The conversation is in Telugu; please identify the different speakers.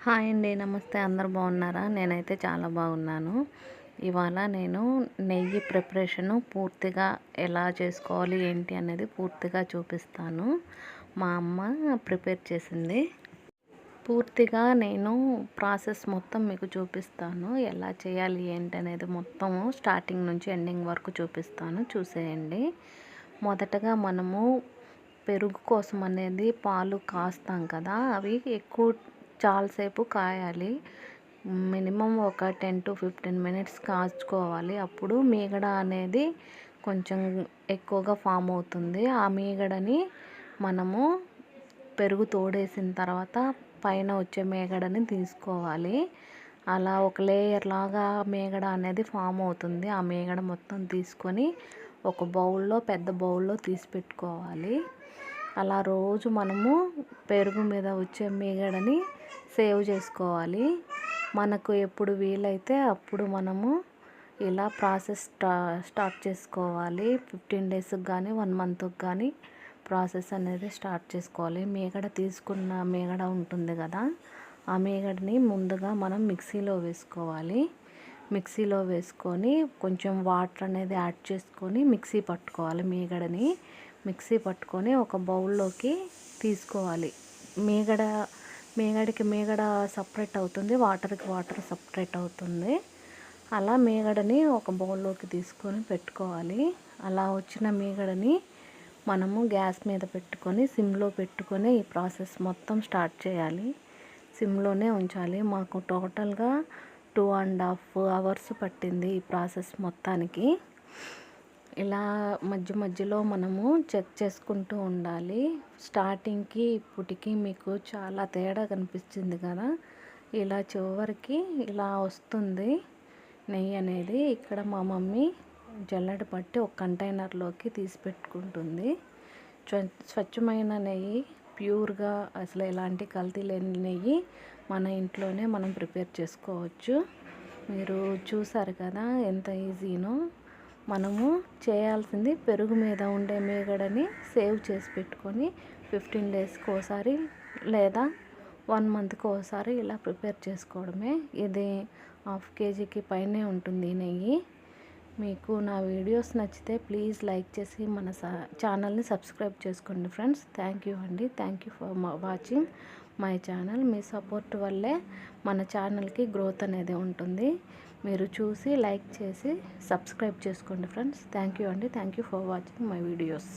Speaker 1: హాయ్ అండి నమస్తే. అందరు బాగున్నారా? నేనైతే చాలా బాగున్నాను. ఇవాళ నేను నెయ్యి ప్రిపరేషను పూర్తిగా ఎలా చేసుకోవాలి ఏంటి అనేది పూర్తిగా చూపిస్తాను. మా అమ్మ ప్రిపేర్ చేసింది. పూర్తిగా నేను ప్రాసెస్ మొత్తం మీకు చూపిస్తాను. ఎలా చేయాలి ఏంటి అనేది మొత్తము స్టార్టింగ్ నుంచి ఎండింగ్ వరకు చూపిస్తాను. చూసేయండి. మొదటగా మనము పెరుగు కోసం అనేది పాలు కాస్తాం కదా అవి ఎక్కువ చాలాసేపు కాయాలి. మినిమం ఒక టెన్ టు ఫిఫ్టీన్ మినిట్స్ కాచుకోవాలి. అప్పుడు మీగడ అనేది కొంచెం ఎక్కువగా ఫామ్ అవుతుంది. ఆ మీగడని మనము పెరుగు తోడేసిన తర్వాత పైన వచ్చే మేగడని తీసుకోవాలి. అలా ఒక లేయర్ లాగా మేగడ అనేది ఫామ్ అవుతుంది. ఆ మేగడ మొత్తం తీసుకొని ఒక బౌల్లో పెద్ద బౌల్లో తీసి పెట్టుకోవాలి. అలా రోజు మనము పెరుగు మీద వచ్చే మేగడని సేవ్ చేసుకోవాలి. మనకు ఎప్పుడు వీలైతే అప్పుడు మనము ఇలా ప్రాసెస్ స్టా స్టార్ట్ చేసుకోవాలి. ఫిఫ్టీన్ డేస్కి కానీ వన్ మంత్కి కానీ ప్రాసెస్ అనేది స్టార్ట్ చేసుకోవాలి. మేగడ తీసుకున్న మేగడ ఉంటుంది కదా ఆ మేగడని ముందుగా మనం మిక్సీలో వేసుకోవాలి. మిక్సీలో వేసుకొని కొంచెం వాటర్ అనేది యాడ్ చేసుకొని మిక్సీ పట్టుకోవాలి మీగడని. మిక్సీ పట్టుకొని ఒక బౌల్లోకి తీసుకోవాలి. మీగడ మేగడికి మేగడ సపరేట్ అవుతుంది వాటర్కి వాటర్ సపరేట్ అవుతుంది. అలా మేగడని ఒక బౌల్లోకి తీసుకొని పెట్టుకోవాలి. అలా వచ్చిన మేగడని మనము గ్యాస్ మీద పెట్టుకొని సిమ్లో పెట్టుకొని ఈ ప్రాసెస్ మొత్తం స్టార్ట్ చేయాలి. సిమ్లోనే ఉంచాలి. మాకు టోటల్గా టూ అండ్ హాఫ్ అవర్స్ పట్టింది ఈ ప్రాసెస్ మొత్తానికి. ఇలా మధ్య మధ్యలో మనము చెక్ చేసుకుంటూ ఉండాలి. స్టార్టింగ్కి ఇప్పటికి మీకు చాలా తేడా కనిపించింది కదా? ఇలా చివరికి ఇలా వస్తుంది నెయ్యి అనేది. ఇక్కడ మా మమ్మీ జల్లెడ పట్టి ఒక కంటైనర్లోకి తీసి పెట్టుకుంటుంది. స్వచ్ఛమైన నెయ్యి ప్యూర్గా అసలు ఎలాంటి కల్తీ లేని నెయ్యి మన ఇంట్లోనే మనం ప్రిపేర్ చేసుకోవచ్చు. మీరు చూసారు కదా ఎంత ఈజీనో? మనము చేయాల్సింది పెరుగు మీద ఉండే మేగడని సేవ్ చేసి పెట్టుకొని ఫిఫ్టీన్ డేస్కి ఒకసారి లేదా వన్ మంత్కి ఒకసారి ఇలా ప్రిపేర్ చేసుకోవడమే. ఇది హాఫ్ కేజీకి పైనే ఉంటుంది నెయ్యి. మీకు నా వీడియోస్ నచ్చితే ప్లీజ్ లైక్ చేసి మన ఛానల్ని సబ్స్క్రైబ్ చేసుకోండి ఫ్రెండ్స్. థ్యాంక్ యూ అండి. Thank you for watching my channel. Me support వల్లే మన ఛానల్కి గ్రోత్ అనేది ఉంటుంది. మీరు చూసి లైక్ చేసి సబ్స్క్రైబ్ చేసుకోండి ఫ్రెండ్స్. థ్యాంక్ యూ అండి. Thank you for watching my videos.